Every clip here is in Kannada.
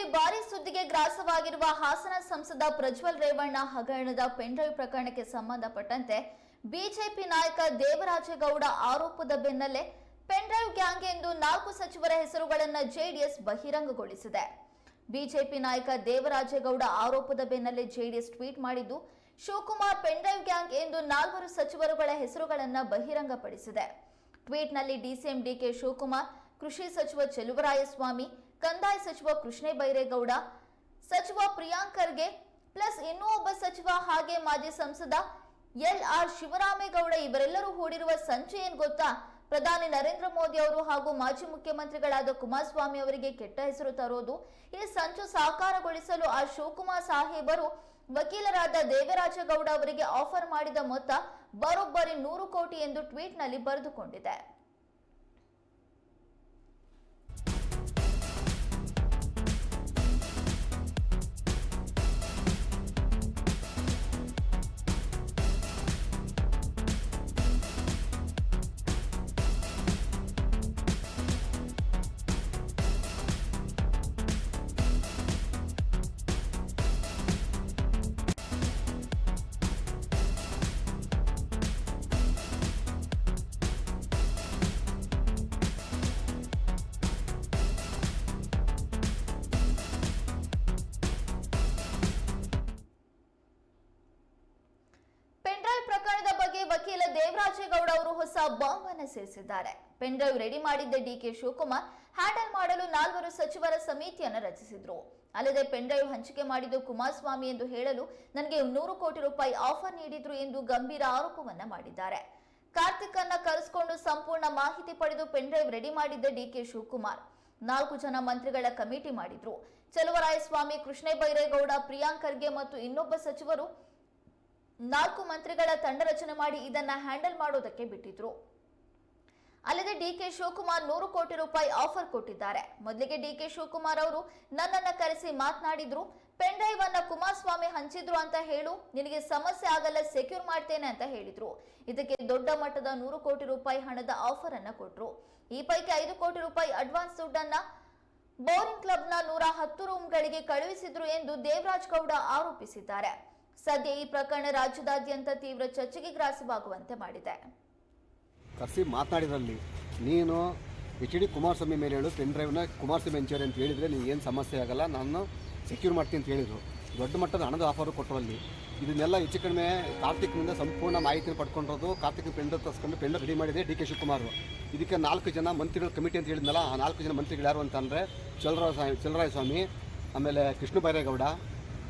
ರಾಜ್ಯದಲ್ಲಿ ಭಾರಿ ಸುದ್ದಿಗೆ ಗ್ರಾಸವಾಗಿರುವ ಹಾಸನ ಸಂಸದ ಪ್ರಜ್ವಲ್ ರೇವಣ್ಣ ಹಗರಣದ ಪೆಂಡ್ರೈವ್ ಪ್ರಕರಣಕ್ಕೆ ಸಂಬಂಧಪಟ್ಟಂತೆ ಬಿಜೆಪಿ ನಾಯಕ ದೇವರಾಜೇಗೌಡ ಆರೋಪದ ಬೆನ್ನಲ್ಲೇ ಪೆನ್ಡ್ರೈವ್ ಗ್ಯಾಂಗ್ ಎಂದು ನಾಲ್ಕು ಸಚಿವರ ಹೆಸರುಗಳನ್ನು ಜೆಡಿಎಸ್ ಬಹಿರಂಗಗೊಳಿಸಿದೆ. ಬಿಜೆಪಿ ನಾಯಕ ದೇವರಾಜೇಗೌಡ ಆರೋಪದ ಬೆನ್ನಲ್ಲೇ ಜೆಡಿಎಸ್ ಟ್ವೀಟ್ ಮಾಡಿದ್ದು, ಶಿವಕುಮಾರ್ ಪೆನ್ಡ್ರೈವ್ ಗ್ಯಾಂಗ್ ಎಂದು ನಾಲ್ವರು ಸಚಿವರುಗಳ ಹೆಸರುಗಳನ್ನು ಬಹಿರಂಗಪಡಿಸಿದೆ. ಟ್ವೀಟ್ನಲ್ಲಿ ಡಿಸಿಎಂ ಡಿಕೆ ಶಿವಕುಮಾರ್, ಕೃಷಿ ಸಚಿವ ಚೆಲುವರಾಯಸ್ವಾಮಿ ಕಂದಾಯ ಸಚಿವ ಕೃಷ್ಣ ಬೈರೇಗೌಡ, ಸಚಿವ ಪ್ರಿಯಾಂಕ್ ಖರ್ಗೆ, ಪ್ಲಸ್ ಇನ್ನೂ ಒಬ್ಬ ಸಚಿವ, ಹಾಗೆ ಮಾಜಿ ಸಂಸದ ಎಲ್ ಆರ್ ಶಿವರಾಮೇಗೌಡ ಇವರೆಲ್ಲರೂ ಹೂಡಿರುವ ಸಂಚು ಏನ್ ಗೊತ್ತಾ? ಪ್ರಧಾನಿ ನರೇಂದ್ರ ಮೋದಿ ಅವರು ಹಾಗೂ ಮಾಜಿ ಮುಖ್ಯಮಂತ್ರಿಗಳಾದ ಕುಮಾರಸ್ವಾಮಿ ಅವರಿಗೆ ಕೆಟ್ಟ ಹೆಸರು ತರೋದು. ಈ ಸಂಚು ಸಾಕಾರಗೊಳಿಸಲು ಆ ಶಿವಕುಮಾರ್ ಸಾಹೇಬರು ವಕೀಲರಾದ ದೇವರಾಜಗೌಡ ಅವರಿಗೆ ಆಫರ್ ಮಾಡಿದ ಮೊತ್ತ ಬರೋಬ್ಬರಿ ನೂರು ಕೋಟಿ ಎಂದು ಟ್ವೀಟ್ನಲ್ಲಿ ಬರೆದುಕೊಂಡಿದೆ. ಹೊಸ ಬಾಂಬ್ ಅನ್ನು ಸೇರಿಸಿದ್ದಾರೆ. ಪೆನ್ಡ್ರೈವ್ ರೆಡಿ ಮಾಡಿದ್ದ ಡಿಕೆ ಶಿವಕುಮಾರ್ ಹ್ಯಾಂಡಲ್ ಮಾಡಲು ನಾಲ್ವರು ಸಚಿವರ ಸಮಿತಿಯನ್ನು ರಚಿಸಿದ್ರು. ಅಲ್ಲದೆ ಪೆನ್ಡ್ರೈವ್ ಹಂಚಿಕೆ ಮಾಡಿದ್ದು ಕುಮಾರಸ್ವಾಮಿ ಎಂದು ಹೇಳಲು ನನಗೆ ನೂರು ಕೋಟಿ ರೂಪಾಯಿ ಆಫರ್ ನೀಡಿದ್ರು ಎಂದು ಗಂಭೀರ ಆರೋಪವನ್ನ ಮಾಡಿದ್ದಾರೆ. ಕಾರ್ತಿಕ್ ಅನ್ನ ಕರೆಸಿಕೊಂಡು ಸಂಪೂರ್ಣ ಮಾಹಿತಿ ಪಡೆದು ಪೆನ್ಡ್ರೈವ್ ರೆಡಿ ಮಾಡಿದ್ದ ಡಿಕೆ ಶಿವಕುಮಾರ್ ನಾಲ್ಕು ಜನ ಮಂತ್ರಿಗಳ ಕಮಿಟಿ ಮಾಡಿದ್ರು. ಚಲುವರಾಯಸ್ವಾಮಿ ಕೃಷ್ಣೇ ಬೈರೇಗೌಡ ಪ್ರಿಯಾಂಕರ್ಗೆ ಮತ್ತು ಇನ್ನೊಬ್ಬ ಸಚಿವರು ನಾಲ್ಕು ಮಂತ್ರಿಗಳ ತಂಡ ರಚನೆ ಮಾಡಿ ಇದನ್ನ ಹ್ಯಾಂಡಲ್ ಮಾಡೋದಕ್ಕೆ ಬಿಟ್ಟಿದ್ರು. ಅಲ್ಲದೆ ಡಿಕೆ ಶಿವಕುಮಾರ್ ನೂರು ಕೋಟಿ ರೂಪಾಯಿ ಆಫರ್ ಕೊಟ್ಟಿದ್ದಾರೆ. ಮೊದಲಿಗೆ ಡಿಕೆ ಶಿವಕುಮಾರ್ ಅವರು, ನನ್ನನ್ನ ಕರೆಸಿ ಮಾತನಾಡಿದ್ರು ಪೆನ್ ಡ್ರೈವ್ ಅನ್ನ ಕುಮಾರಸ್ವಾಮಿ ಹಂಚಿದ್ರು ಅಂತ ಹೇಳು, ನಿನಗೆ ಸಮಸ್ಯೆ ಆಗಲ್ಲ, ಸೆಕ್ಯೂರ್ ಮಾಡ್ತೇನೆ ಅಂತ ಹೇಳಿದ್ರು. ಇದಕ್ಕೆ ದೊಡ್ಡ ಮಟ್ಟದ ನೂರು ಕೋಟಿ ರೂಪಾಯಿ ಹಣದ ಆಫರ್ ಅನ್ನ ಕೊಟ್ರು. ಈ ಪೈಕಿ ಐದು ಕೋಟಿ ರೂಪಾಯಿ ಅಡ್ವಾನ್ಸ್ ದುಡ್ಡನ್ನ ಬೋರಿಂಗ್ ಕ್ಲಬ್ನ ನೂರ ಹತ್ತು ರೂಮ್ಗಳಿಗೆ ಕಳುಹಿಸಿದ್ರು ಎಂದು ದೇವರಾಜ್ ಗೌಡ ಆರೋಪಿಸಿದ್ದಾರೆ. ಸದ್ಯ ಈ ಪ್ರಕರಣ ರಾಜ್ಯದಾದ್ಯಂತ ತೀವ್ರ ಚರ್ಚೆಗೆ ಗ್ರಾಸವಾಗುವಂತೆ ಮಾಡಿದೆ. ಕರ್ಸಿ ಮಾತನಾಡಿದ್ರಲ್ಲಿ, ನೀನು ಎಚ್ ಡಿ ಕುಮಾರಸ್ವಾಮಿ ಮೇಲೆ ಹೇಳು, ಪೆನ್ ಡ್ರೈವ್ನ ಕುಮಾರಸ್ವಾಮಿ ಎಂಚೂರಿ ಅಂತ ಹೇಳಿದರೆ ಏನು ಸಮಸ್ಯೆ ಆಗಲ್ಲ, ನಾನು ಸೆಕ್ಯೂರ್ ಮಾಡ್ತೀನಿ ಅಂತ ಹೇಳಿದರು. ದೊಡ್ಡ ಮಟ್ಟದ ಹಣದ ಆಫರು ಕೊಟ್ಟರಲ್ಲಿ. ಇದನ್ನೆಲ್ಲ ಹೆಚ್ಚು ಕಡಿಮೆ ಕಾರ್ತಿಕ್ನಿಂದ ಸಂಪೂರ್ಣ ಮಾಹಿತಿಯನ್ನು ಪಡ್ಕೊಂಡಿರೋದು ಕಾರ್ತಿಕ್ ಪೆಂಡರ್ ತರಿಸ್ಕೊಂಡು ಪೆಂಡರ್ ರೆಡಿ ಮಾಡಿದೆ ಡಿ ಕೆ ಶಿವಕುಮಾರ್ ಇದಕ್ಕೆ ನಾಲ್ಕು ಜನ ಮಂತ್ರಿಗಳ ಕಮಿಟಿ ಅಂತ ಹೇಳಿದ್ನಲ್ಲ, ಆ ನಾಲ್ಕು ಜನ ಮಂತ್ರಿಗಳು ಯಾರು ಅಂತಂದರೆ ಚಲರಾಯ ಸ್ವಾಮಿ ಚಲರಾಯ ಸ್ವಾಮಿ, ಆಮೇಲೆ ಕೃಷ್ಣ ಬೈರೇಗೌಡ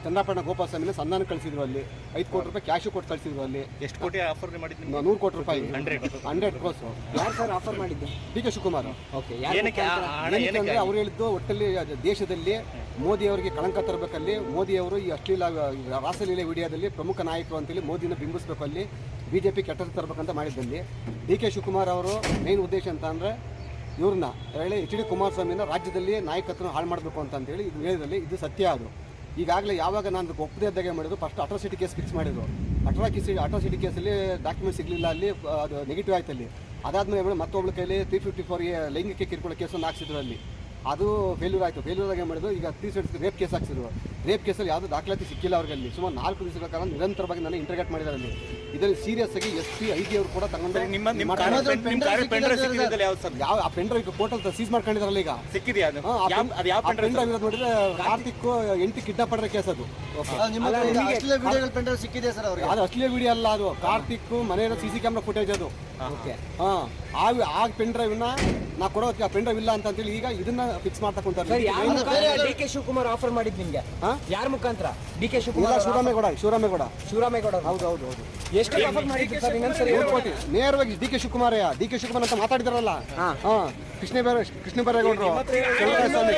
ಇದಾನಲ್ಲ ಗೋಪಾಲಸ್ವಾಮಿನ ಗೋಪಾಲ ಸ್ವಾಮಿನ ಸಂಧಾನ ಕಳಿಸಿದ್ರು ಅಲ್ಲಿ. ಐದು ಕೋಟಿ ರೂಪಾಯಿ ಕ್ಯಾಶು ಕೊಟ್ಟು ಕಳಿಸಿದ್ರು ಅಲ್ಲಿ. ಎಷ್ಟು ಕೋಟಿ ಆಫರ್ ಮಾಡಿದ್ದೀನಿ? ನೂರು ಕೋಟಿ ರೂಪಾಯಿ. ಹಂಡ್ರೆಡ್ ಕ್ರೋಸ್ ಯಾರು ಸರ್ ಆಫರ್ ಮಾಡಿದ್ದು? D K Shivakumar. ಓಕೆ ಏನಕ್ಕೆ ಅವ್ರು ಹೇಳಿದ್ದು ಒಟ್ಟಲ್ಲಿ ದೇಶದಲ್ಲಿ ಮೋದಿ ಅವರಿಗೆ ಕಳಂಕ ತರಬೇಕಲ್ಲಿ. ಮೋದಿ ಅವರು ಈ ಅಶ್ಲೀಲ ರಾಸಲೀಲೆ ವಿಡಿಯೋದಲ್ಲಿ ಪ್ರಮುಖ ನಾಯಕರು ಅಂತೇಳಿ ಮೋದಿನ ಬಿಂಬಿಸಬೇಕು ಅಲ್ಲಿ. ಬಿ ಜೆ ಪಿ ಕೆಟ್ಟ ತರಬೇಕಂತ ಮಾಡಿದ್ದಲ್ಲಿ. ಡಿ ಕೆ ಶಿವಕುಮಾರ್ ಅವರು ಮೇನ್ ಉದ್ದೇಶ ಅಂತ ಅಂದರೆ ಇವ್ರನ್ನ ಹೇಳಿ ಎಚ್ ಡಿ ಕುಮಾರಸ್ವಾಮಿನ ರಾಜ್ಯದಲ್ಲಿ ನಾಯಕತ್ವನ ಹಾಳು ಮಾಡಬೇಕು ಅಂತ ಅಂತೇಳಿ ಇದು ಹೇಳಿದ್ರಲ್ಲಿ ಇದು ಸತ್ಯ ಅದು. ಈಗಾಗಲೇ ಯಾವಾಗ ನಾನು ಒಪ್ಪದೆ ಇದ್ದಾಗ ಮಾಡಿದ್ರು? ಫಸ್ಟ್ ಅಟ್ರಾಸಿಟಿ ಕೇಸ್ ಫಿಕ್ಸ್ ಮಾಡಿದ್ರು. ಅಟ್ರಾಕಿಸಿ ಅಟ್ರಾಸಿಟಿ ಕೇಸಲ್ಲಿ ಡಾಕ್ಯುಮೆಂಟ್ ಸಿಗಲಿಲ್ಲ ಅಲ್ಲಿ, ಅದು ನೆಗೆಟಿವ್ ಆಯ್ತು ಅಲ್ಲಿ. ಅದಾದ್ಮೇಲೆ ಮತ್ತೊಬ್ಬಳ ಕೈಲಿ ತ್ರೀ ಫಿಫ್ಟಿ ಫೋರ್ಗೆ ಲೈಂಗಿಕ ಕಿರುಕುಳ ಕೇಸನ್ನು ಹಾಕ್ಸಿದ್ರು ಅಲ್ಲಿ. ಅದು ಫೇಲ್ಯೂರ್ ಆಯಿತು. ಫೇಲ್ಯೂರ್ ಆಗಿ ಮಾಡಿದ್ರು? ಈಗ ತ್ರೀ ಸೆಟ್ಸ್ ರೇಪ್ ಕೇಸ್ ಹಾಕ್ಸಿದ್ರು. ರೇಪ್ ಕೇಸಲ್ಲಿ ಯಾವುದೂ ದಾಖಲಾತಿ ಸಿಕ್ಕಿಲ್ಲ ಅವರಲ್ಲಿ ಅಲ್ಲಿ ಸುಮಾರು ನಾಲ್ಕು ದಿವಸಗಳ ಕಾಲ ನಿರಂತರವಾಗಿ ನಾನು ಇಂಟರ್ಗೇಟ್ ಮಾಡಿದ್ದಾರೆ ಅಲ್ಲಿ. ಇದರಲ್ಲಿ ಸೀರಿಯಸ್ ಆಗಿ ಎಸ್ ಪಿ ಐ ಜಿ ಅವರು ಕೂಡ ತಗೊಂಡ್ರೆ ಯಾವ ಆ ಪೆಂಡ್ರೈವ್ ಕೋರ್ಟಲ್ ಸೀಸ್ ಮಾಡ್ಕೊಂಡಿದಾರಲ್ಲ ಈಗ. ಸಿಕ್ಕಿದೆಯಾ ನೋಡಿದ್ರೆ ಕಾರ್ತಿಕ್ ಎಂಟಿ ಕಿಡ್ನಾಪ್ ಮಾಡಿರೋ ಕೇಸ್ ಅದು. ನಿಮ್ಮ ಹತ್ರ ಈಗ ವಿಡಿಯೋಗಳು ಪೆಂಡ್ರೈವ್ ಸಿಕ್ಕಿದೆ ಸರ್ ಅವ್ರಿಗೆ? ಅದು ಅಸ್ಲಿ ವಿಡಿಯೋ ಅಲ್ಲ ಅದು. ಕಾರ್ತಿಕ್ ಮನೆಯ ಸಿ ಸಿ ಕ್ಯಾಮ್ರಾ ಫುಟೇಜ್ ಅದು. ಓಕೆ. ಹಾ. ಆ ಆ ಪೆನ್ ಡ್ರೈವ್ನ ನಾ ಕೊಡೋಕೆ ಆ ಪೆನ್ ಡ್ರೈವ್ ಇಲ್ಲ ಅಂತ ಹೇಳಿ ಈಗ ಇದನ್ನ ಫಿಕ್ಸ್ ಮಾಡ್ತಾ ಕುಂತಾರೆ. ಡಿ ಕೆ ಶಿವಕುಮಾರ್ ಆಫರ್ ಮಾಡಿದ್ ನಿಮ್ಗೆ? ಹಾ? ಯಾರ ಮುಖಾಂತರ ಡಿ ಕೆ ಶಿವಕುಮಾರ್ ಶಿವರಾಮೇಗೌಡ ಶಿವರಾಮೇಗೌಡ ಶಿವರಾಮೇಗೌಡ ಅವ್ರು. ಹೌದು ಹೌದು ಹೌದು ಎಷ್ಟು ಆಫರ್ ಮಾಡಿದ್ರು ಸರ್ ಇನ್ನೊಂದ್ಸರಿ ನೂರು ಕೋಟಿ ನೇರವಾಗಿ ಡಿ ಕೆ ಶಿವಕುಮಾರಯ್ಯ ಡಿ ಕೆ ಶಿವಕುಮಾರ್ ಅಂತ ಮಾತಾಡಿದಾರಲ್ಲ ಹಾ ಕೃಷ್ಣ ಬೇರೆ ಕೃಷ್ಣ ಬೈರೇಗೌಡರು ಚಲುವರಾಯ ಸ್ವಾಮಿ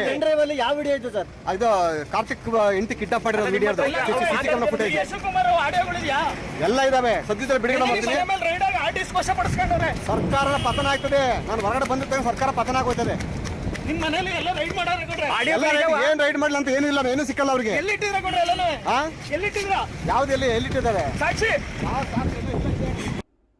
ಪೆನ್ ಡ್ರೈವ್ ಅಲ್ಲಿ ಯಾವ ವಿಡಿಯೋ ಇತ್ತು ಸರ್ ಇದು ಕಾರ್ತಿಕ್ ಇಂಟಿ ಕಿಡ್ನಾಪ್ ಮಾಡಿರೋ ವಿಡಿಯೋದು ಸಿಸಿ ಕ್ಯಾಮ್ರಾ ಫುಟೇಜ್ ಶಿವಕುಮಾರ್ ಆಡಿಯೋಗಳಿದ್ಯಾ ಎಲ್ಲ ಇದಾವೆ ಸದ್ಯದಲ್ಲಿ ಬಿಡುಗಡೆ ಮಾಡ್ತೀನಿ ಮೇಲೆ ರೈಡ್ ಆಗಿ ಆರ್ಟಿಸ್ಟ್ ವಶ ಪಡಿಸ್ಕೊಂಡವ್ರೆ ಸರ್ಕಾರ ಪತನ ಆಗ್ತದೆ ನಾನು ಹೊರಗಡೆ ಬಂದಿದ್ದಾಗ ಸರ್ಕಾರ ಪತನ ಆಗೋಯ್ತದೆ ನಿಮ್ ಮನೇಲಿ ಎಲ್ಲ ರೈಡ್ ಮಾಡೋರೆ ಕೊಡ್ರೆ ಏನ್ ರೈಡ್ ಮಾಡ್ಲಿ ಅಂತ ಏನೂ ಇಲ್ಲ ಏನು ಸಿಕ್ಕಲ್ಲ ಅವ್ರಿಗೆ. ಎಲ್ಲಿಟ್ಟಿದ್ರ ಕೊಡ್ರೆ ಎಲ್ಲಾನು? ಹಾ ಎಲ್ಲಿಟ್ಟಿದ್ರ ಯಾವ್ದು ಎಲ್ಲಿ ಎಲ್ಲಿಟ್ಟಿದ್ದಾರೆ? ಸಾಕ್ಷಿ.